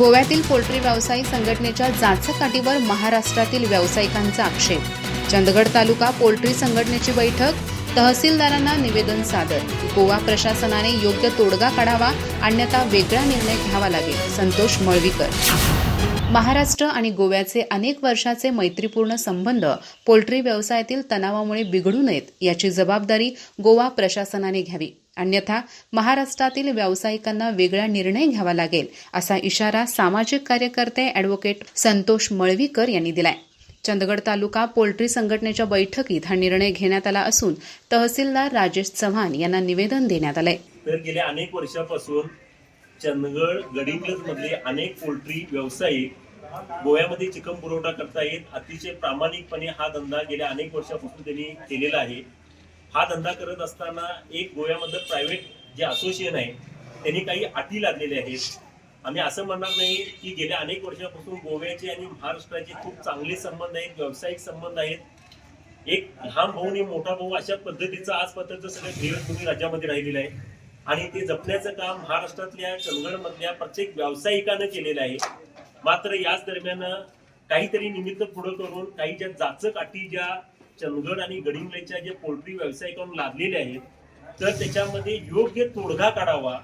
गोव्यातील पोल्ट्री व्यावसायिक संघटनेच्या जाचकाठीवर महाराष्ट्रातील व्यावसायिकांचा आक्षेप. चंदगड तालुका पोल्ट्री संघटनेची बैठक. तहसीलदारांना निवेदन सादर. गोवा प्रशासनाने योग्य तोडगा काढावा अन्यथा वेगळा निर्णय घ्यावा लागेल संतोष मळवीकर. महाराष्ट्र आणि गोव्याचे अनेक वर्षाचे मैत्रीपूर्ण संबंध पोल्ट्री व्यवसायातील तणावामुळे बिघडू नयेत याची जबाबदारी गोवा प्रशासनाने घ्यावी. अन्यथा महाराष्ट्रातील व्यावसायिकांना वेगळा निर्णय घ्यावा लागेल असा इशारा सामाजिक कार्यकर्ते अॅडव्होकेट संतोष मळवीकर यांनी दिलाय. चंदगड तालुका पोल्ट्री संघटनेच्या बैठकीत हा निर्णय घेण्यात आला असून तहसीलदार राजेश चव्हाण यांना निवेदन देण्यात आलंय. तर गेल्या अनेक वर्षापासून चंदगड गडिंग्लज मधले अनेक पोल्ट्री व्यावसायिक गोव्यामध्ये चिकन पुरवठा करता येत अतिशय प्रामाणिकपणे हा धंदा गेल्या अनेक वर्षापासून त्यांनी केलेला आहे. हा धंदा करत असताना एक गोव्यामधलं प्रायव्हेट जे असोसिएशन आहे त्यांनी काही अटी लादलेल्या आहेत. आम्ही असं म्हणणार नाही की गेल्या अनेक वर्षापासून गोव्याचे आणि महाराष्ट्राचे खूप चांगले संबंध आहेत व्यावसायिक संबंध आहेत. एक लहान भाऊ आणि मोठा भाऊ अशा पद्धतीचं आजपर्यंत सगळं धीरज राज्यामध्ये राहिलेलं आहे. आणि ते जपण्याचं काम महाराष्ट्रातल्या चंदगडमधल्या प्रत्येक व्यावसायिकानं केलेलं आहे. मात्र याच दरम्यान काहीतरी निमित्त पुढं करून काही ज्या जाचक अटी ज्या चंदगड आणि गडिंगलच्या जे पोल्ट्री व्यावसायिकांना लादलेले आहेत तर त्याच्यामध्ये योग्य तोडगा काढावा.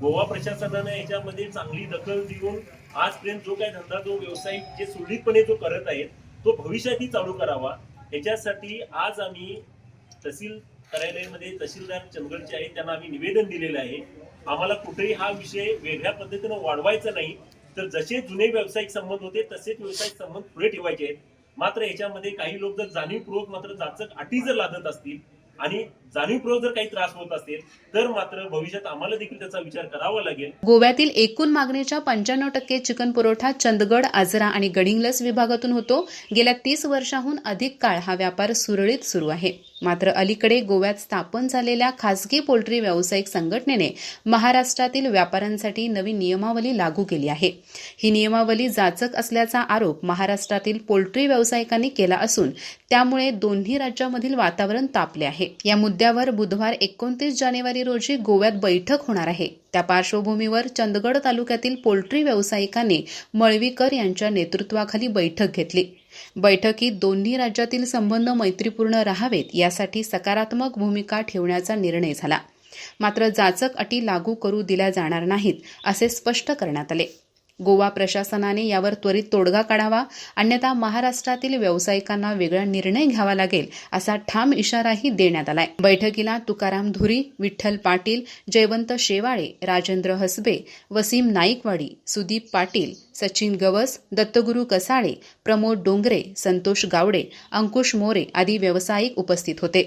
गोवा प्रशासनाने याच्यामध्ये चांगली दखल देऊन आजपर्यंत जो काही धंदा जो व्यावसायिक जे सुरळीतपणे जो करत आहेत तो भविष्यातही चालू करावा. याच्यासाठी आज आम्ही तहसील कार्यालयामध्ये तहसीलदार चंदगडचे आहेत त्यांना आम्ही निवेदन दिलेलं आहे. आम्हाला कुठेही हा विषय वेगळ्या पद्धतीनं वाढवायचा नाही. तर जसे जुने व्यावसायिक संबंध होते तसेच व्यावसायिक संबंध पुढे ठेवायचे आहेत. मात्र याच्यामध्ये काही लोक जर जाणीवपूर्वक मात्र जाचक अटी जर लादत असतील आणि जाणीवपूर्वक जर काही त्रास होत असेल तर मात्र भविष्यात आम्हाला देखील त्याचा विचार करावा लागेल. गोव्यातील एकूण मागणीच्या पंच्याण्णव टक्के चिकन पुरवठा चंदगड आजरा आणि गडिंगलस विभागातून होतो. गेल्या तीस वर्षाहून अधिक काळ हा व्यापार सुरळीत सुरू आहे. मात्र अलीकडे गोव्यात स्थापन झालेल्या खासगी पोल्ट्री व्यावसायिक संघटनेने महाराष्ट्रातील व्यापाऱ्यांसाठी नवी नियमावली लागू केली आहे. ही नियमावली जाचक असल्याचा आरोप महाराष्ट्रातील पोल्ट्री व्यावसायिकांनी केला असून त्यामुळे दोन्ही राज्यामधील वातावरण तापले आहे. या मुद्द्यावर बुधवार एकोणतीस जानेवारी रोजी गोव्यात बैठक होणार आहे. त्या पार्श्वभूमीवर चंदगड तालुक्यातील पोल्ट्री व्यावसायिकांनी मळवीकर यांच्या नेतृत्वाखाली बैठक घेतली. बैठकीत दोन्ही राज्यातील संबंध मैत्रीपूर्ण राहावेत यासाठी सकारात्मक भूमिका ठेवण्याचा निर्णय झाला. मात्र जाचक अटी लागू करू दिल्या जाणार नाहीत असे स्पष्ट करण्यात आले. गोवा प्रशासनाने यावर त्वरित तोडगा काढावा अन्यथा महाराष्ट्रातील व्यावसायिकांना वेगळा निर्णय घ्यावा लागेल असा ठाम इशाराही देण्यात आलाय. बैठकीला तुकाराम धुरी विठ्ठल पाटील जयवंत शेवाळे राजेंद्र हसबे वसीम नाईकवाडी सुदीप पाटील सचिन गवस दत्तगुरू कसाळे प्रमोद डोंगरे संतोष गावडे अंकुश मोरे आदी व्यावसायिक उपस्थित होते.